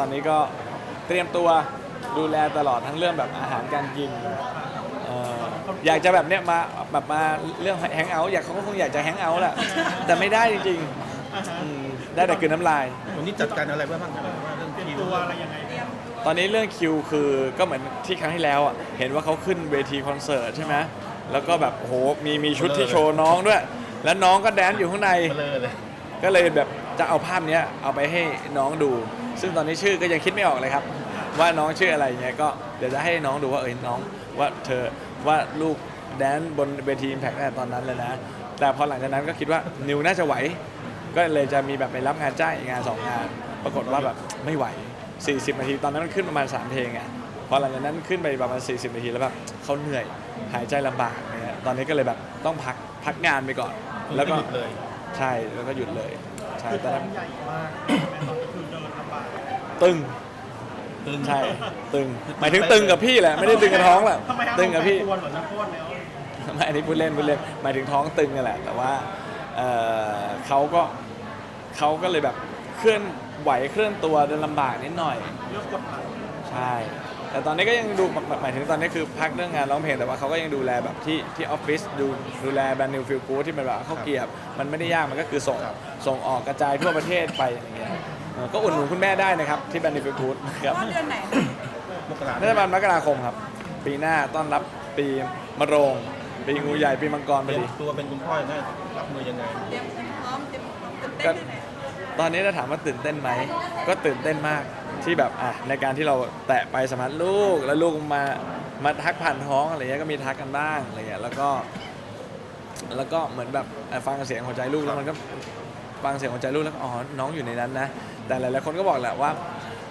ตอนนี้ก็เตรียมตัวดูแลตลอดทั้งเรื่องแบบอาหารการกินเอ่ออยากจะแบบเนี้ยมาแบบมาเรื่องแฮงเอาท์อยากเขาก็คงอยากจะแฮงเอาท์แหละแต่ไม่ได้จริงๆอืมได้แต่กลืนน้ำลาย วันนี้จัดการอะไรไว้บ้างครับว่าเรื่องคิวตัวอะไรยังไงเนี่ยตอนนี้เรื่องคิวคือก็เหมือนที่ครั้งที่แล้วอะเห็นว่าเขาขึ้นเวทีคอนเสิร์ตใช่ไหมแล้วก็แบบโอ้โหมีมีชุดที่โชว์น้องด้วย แล้วน้องก็แดนซ์อยู่ข้างใน เบลอเลยก็เลยแบบ จะเอาภาพเนี้ยเอาไปให้น้องดู ซึ่งตอนนี้ชื่อก็ยังคิดไม่ออกเลยครับ ว่าน้องชื่ออะไรเงี้ยก็เดี๋ยวจะให้น้องดูว่าเอ้ยน้องว่าเธอว่าลูกแดนซ์บนเวทีอิมแพกตั้งแต่ตอนนั้นเลยนะ แต่พอหลังจากนั้นก็คิดว่านิวน่าจะไหว ก็เลยจะมีแบบไปรับงานจ้างอีกงานสองงาน ปรากฏว่าแบบไม่ไหว 40 นาที ตอนนั้นมันขึ้นประมาณ 3 เพลงไงพอหลังจากนั้นขึ้นไปประมาณ 40 นาทีแล้วแบบเขาเหนื่อยหายใจลำบากเนี่ยตอนนี้ก็เลยแบบต้องพักพักงานไปก่อน แล้วก็หยุดเลยใช่แล้วก็หยุดเลย ใช่คือตอนท้อนั้นงใหญ่มากแม่ตอนนี้คือเดินลำบากตึงตึง ใช่ ตึงหมายถึงตึงกับพี่แหละไม่ได้ตึงกับท้องแหละทำไมฮะตึงกับพี่ ควรเหมือนนักโทษแล้ว ไม่อันนี้พูดเล่นพูดเล่นหมายถึงท้องตึงนั่นแหละ แต่ว่าเอ่อเขาก็เขาก็เลยแบบเคลื่อนไหวเคลื่อนตัวเดินลำบากนิดหน่อย เรื่องกฎหมายใช่ แต่ตอนนี้ก็ยังดูหมายหมายถึงตอนนี้คือพักเรื่องงานร้องเพลงแต่ว่าเขาก็ยังดูแลแบบที่ที่ออฟฟิศดูดูแลแบรนด์นิวฟิลกูที่มันแบบเข้าวเกรียบ มันไม่ได้ยากมันก็คือส่งส่งออกกระจายทั่วประเทศไปอย่างเงี้ยเออก็อุดหนุนคุณแม่ได้นะครับ ที่แบรนด์นิวฟิลกูครับว่าเดือนไหนมกราน่าจะประมาณมกราคมครับ ปีหน้าต้อนรับปีมะโรงปีงูใหญ่ปีมังกรพเตอรียมดีตัวเป็นคุณพ่อได้รับมือยังไงเตรียมพร้อมเตรียมพร้อมตื่นก็เต้นแค่ไหนตอนนี้ถ้าถามว่าตื่นเต้นไหมก็ตื่นเต้นมาก ที่แบบอะในการที่เราแตะไปสมัครลูกแล้วลูกมามาทักผ่านท้องอะไรเงี้ยก็มีทักกันบ้างอะไรเงี้ยแล้วก็ แล้วก็เหมือนแบบอะฟังเสียงหัวใจลูกแล้วมันก็ฟังเสียงหัวใจลูกแล้วก็อ๋อน้องอยู่ในนั้นนะ แต่หลายๆคนก็บอกแหละว่า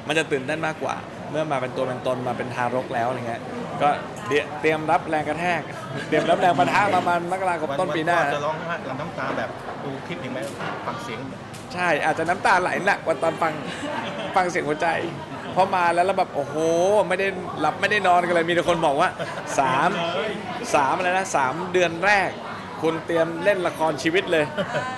มันจะตื่นเต้นมากกว่า เมื่อมาเป็นตัวเป็นตนมาเป็นทารกแล้วอะไรเงี้ยก็เตรียเตรียมรับแรงกระแทก เตรียมรับแรงปะทะประมาณมกราคมต้นปีหน้าวัพ่อจะร้องไห้กับน้ำตาแบบดูคลิปเห็นไหมฟังเสียง ใช่อาจจะน้ำตาไหลหนักกว่าตอนฟังฟังเสียงหัวใจเพราะมาแล้วแล้วแบบโอ้โห ไม่ได้หลับไม่ได้นอนกันเลยมีแต่คนบอกว่าสามสามอะไรนะสามเดือนแรก คุณเตรียมเล่นละครชีวิตเลย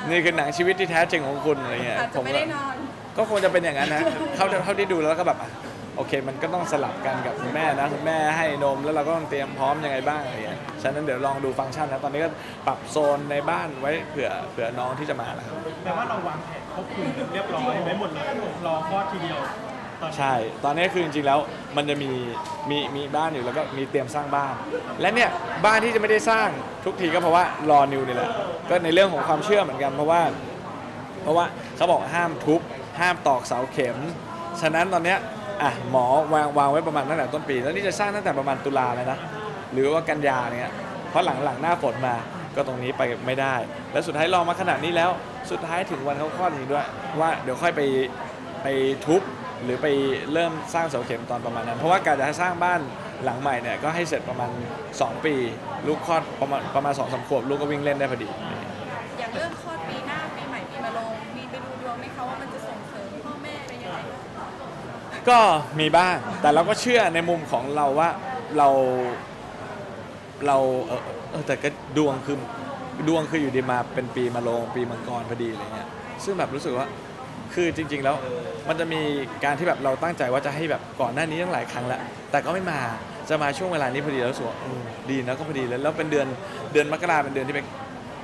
นี่คือหนังชีวิตที่แท้จริงของคุณอะไรเงี้ยอาจผจะมไม่ก็ได้นอนก็คงจะเป็นอย่างนั้นนะเท่าเท่าที่ดูแล้วก็แบบอะ โอเค มันก็ต้องสลับกันกับคุณแม่นะคุณแม่ให้นมแล้วเราก็ต้องเตรียมพร้อมยังไงบ้างอะไรเงี้ยฉะนั้นเดี๋ยวลองดูฟังก์ชันนะตอนนี้ก็ปรับโซนในบ้านไว้เผื่อเผื่อน้องที่จะมาแล้วครับแปลว่าเราวางแผนควบคุมเรียบร้อยไว้หมดเลยรอคลอดทีเดียวตอนนี้ใช่ ตอนนี้คือจริงๆแล้วมันจะมีมีมีบ้านอยู่แล้วก็มีเตรียมสร้างบ้าน และเนี่ยบ้านที่จะไม่ได้สร้างทุกทีก็เพราะว่ารอนิวนี่แหละก็ในเรื่องของความเชื่อเหมือนกันเพราะว่า เพราะว่าเขาบอกห้ามทุบห้ามตอกเสาเข็ม ฉะนั้นตอนเนี้ย อะหมอวางวางไว้ประมาณตั้งแต่ต้นปี แล้วนี่จะสร้างตั้งแต่ประมาณตุลาเลยนะ หรือว่ากันยาเนี้ยเพราะหลังหลังหน้าฝนมาก็ตรงนี้ไปไม่ได้ แล้วสุดท้ายรอมาขนาดนี้แล้ว สุดท้ายถึงวันเขาคลอดนี้ด้วย ว่าเดี๋ยวค่อยไปไปทุบหรือไปเริ่มสร้างเสาเข็มตอนประมาณนั้น เพราะว่าการจะสร้างบ้านหลังใหม่เนี่ยก็ให้เสร็จประมาณ 2 ปี ลูกคลอดประมาณประมาณสองสามขวบลูกก็วิ่งเล่นได้พอดี ก็มีบ้าง แต่เราก็เชื่อในมุมของเราว่าเราเราเออเออแต่ก็ดวงคือดวงคืออยู่ดีมาเป็นปีมะโรงปีมังกรพอดีอะไรเงี้ยซึ่งแบบรู้สึกว่าคือจริง ๆ แล้วมันจะมีการที่แบบเราตั้งใจว่าจะให้แบบก่อนหน้านี้ตั้งหลายครั้งแล้วแต่ก็ไม่มาจะมาช่วงเวลานี้พอดีแล้วสว่าเออดีนะก็พอดีแล้วแล้วเป็นเดือนเดือนมกราเป็นเดือนที่เป็น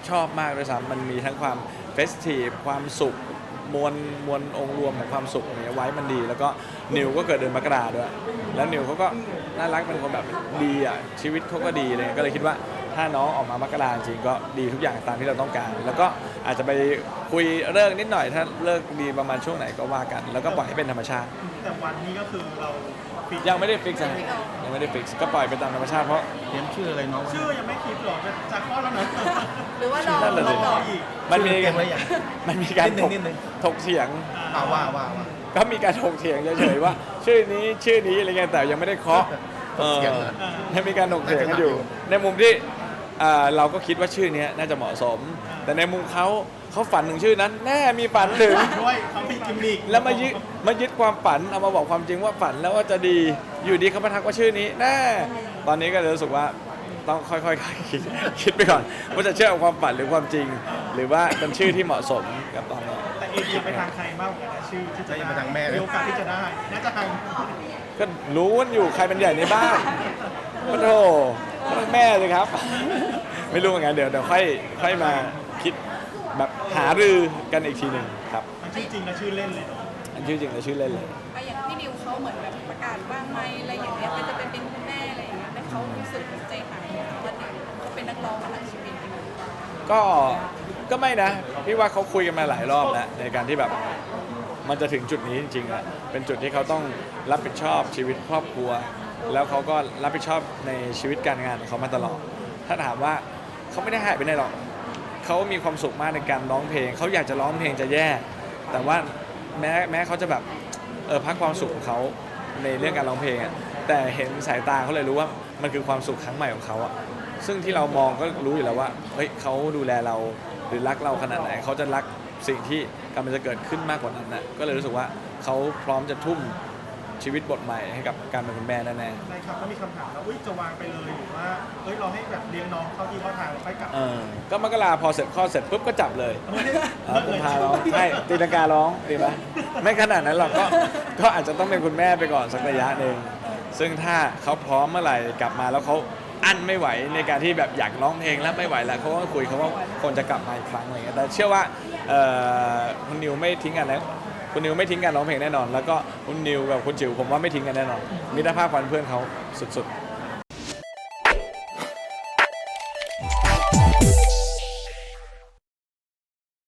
ชอบมากด้วยซ้ำมันมีทั้งความเฟสทีฟความสุข มวลมวลองค์รวมของความสุขอะไรเงี้ยไว้มันดี แล้วก็นิวก็เกิดเดือนมกราด้วย แล้วนิวเขาก็น่ารักเป็นคนแบบดีอะชีวิตเขาก็ดีเลยก็เลยคิดว่าถ้าน้องออกมามกราจริงๆก็ดีทุกอย่างตามที่เราต้องการ แล้วก็อาจจะไปคุยเลิกนิดหน่อย ถ้าเลิกดีประมาณช่วงไหนก็ว่ากัน แล้วก็ปล่อยให้เป็นธรรมชาติ แต่วันนี้ก็คือเราปิดยังไม่ได้ฟิกซ์นะยังไม่ได้ฟิกซ์ก็ปล่อยไปตามธรรมชาติเพราะเตรียมชื่ออะไรน้องชื่อยังไม่คิดหรอกจะจะคลอดแล้วนะหรือ ว่ารอนั่นแหละสิรออีก มันมีชื่อเตรียมไว้อย่าง มันมีการนิดนึถงกนิดนึง ถกเถียง อ่าว่าว่าว่า ก็มีการถกเถียงเฉยๆว่า ชื่อนี้ชื่อนี้อะไรเงี้ยแต่ยังไม่ได้เคาะถกเถียงเหรอออยังมีการถกเถียงกันอยู่ ในมุมที่อ่าเราก็คิดว่าชื่อเนี้ยน่าจะเหมาะสม แต่ในมุมเขาเขาฝันถึงชื่อนั้น แน่มีฝันถึง ด้วยเขามีกิมมิคแล้วมายึดมายึดความฝันเอามาบอกความจริงว่าฝันแล้วว่าจะดีอยู่ดีเขามาทักว่าชื่อนี้แน่ตอนนี้ก็เลยรู้สึกว่า ต้องค่อยๆ คิดคิดไปก่อนว่าจะเชื่อกับความฝันหรือความจริง หรือว่าเป็นชื่อที่เหมาะสมกับตอนนี้แต่เอเอียงไปทางใครมากกว่ากันนะชื่อที่จะจะยังไปทางแม่ไหมมีโอกาสที่จะได้ น่าจะทางก็รู้กันอยู่ใครเป็นใหญ่ในบ้านโอ้โหก็ต้องแม่เลยครับ ไม่รู้เหมือนกันเดี๋ยวเดี๋ยวค่อยค่อยมาคิดแบบหารือกันอีกทีหนึ่งครับทั้งชื่อจริงและชื่อเล่นเลยเนาะอันชื่อจริงและชื่อเล่นเลยอะอย่าง พี่นิวเขาเหมือนแบบประกาศว่างไหมอะไรอย่างเงี้ยก็จะเป็นเป็นคุณแม่อะไรอย่างเงี้ยแต่เขารู้สึกใจหายไหมคะว่านิวเขาเป็นนักร้องมาทั้งชีวิตก็ก็ไม่นะพี่ว่าเขาคุยกันมาหลายรอบแล้วในการที่แบบมันจะถึงจุดนี้จริงๆอะเป็นจุดที่เขาต้องรับผิดชอบชีวิตครอบครัว แล้วเขาก็รับผิดชอบในชีวิตการงานของเขามาตลอด ถ้าถามว่าเขาไม่ได้หายไปไหนหรอกเขามีความสุขมากในการร้องเพลง เขาอยากจะร้องเพลงจะแย่ แต่ว่าแม้แม้เขาจะแบบ เออพักความสุขของเขาในเรื่องการร้องเพลงอะแต่เห็นสายตาเขาเลยรู้ว่ามันคือความสุขครั้งใหม่ของเขาอะซึ่งที่เรามองก็รู้อยู่แล้วว่าเฮ้ยเขาดูแลเราหรือรักเราขนาดไหนเขาจะรักสิ่งที่กำลังจะเกิดขึ้นมากกว่านั้นนะก็เลยรู้สึกว่าเขาพร้อมจะทุ่ม ชีวิตบทใหม่ให้กับการเป็นคุณแม่แน่ๆในครับก็มีคำถามว่าอุ้ยจะวางไปเลยหรือว่าเอ้ยเราให้แบบเลี้ยงน้องเข้าที่เข้าทางแล้วค่อยกลับเออก็มกราพอเสร็จข้อดเสร็จปุ๊บก็จับเลยไม่ได้เออกุมภาร้องใช่ตีลังการ้องดีไหมไม่ขนาดนั้นหรอกก็ก็อาจจะต้องเป็นคุณแม่ไปก่อนสักระยะหนึ่งซึ่งถ้าเขาพร้อมเมื่อไหร่กลับมาแล้วเขาอั้นไม่ไหวในการที่แบบอยากร้องเพลงแล้วไม่ไหวแล้วเขาก็คุยเขาว่าคนจะกลับมาอีกครั้งอะไรเงี้ยแต่เชื่อว่าเอ่อคุณนิวไม่ทิ้งกันแล้ว คุณนิวไม่ทิ้งการร้องเพลงแน่นอน แล้วก็คุณนิวกับคุณจิ๋วผมว่าไม่ทิ้งกันแน่นอนมิตรภาพกันเพื่อนเขาสุดๆ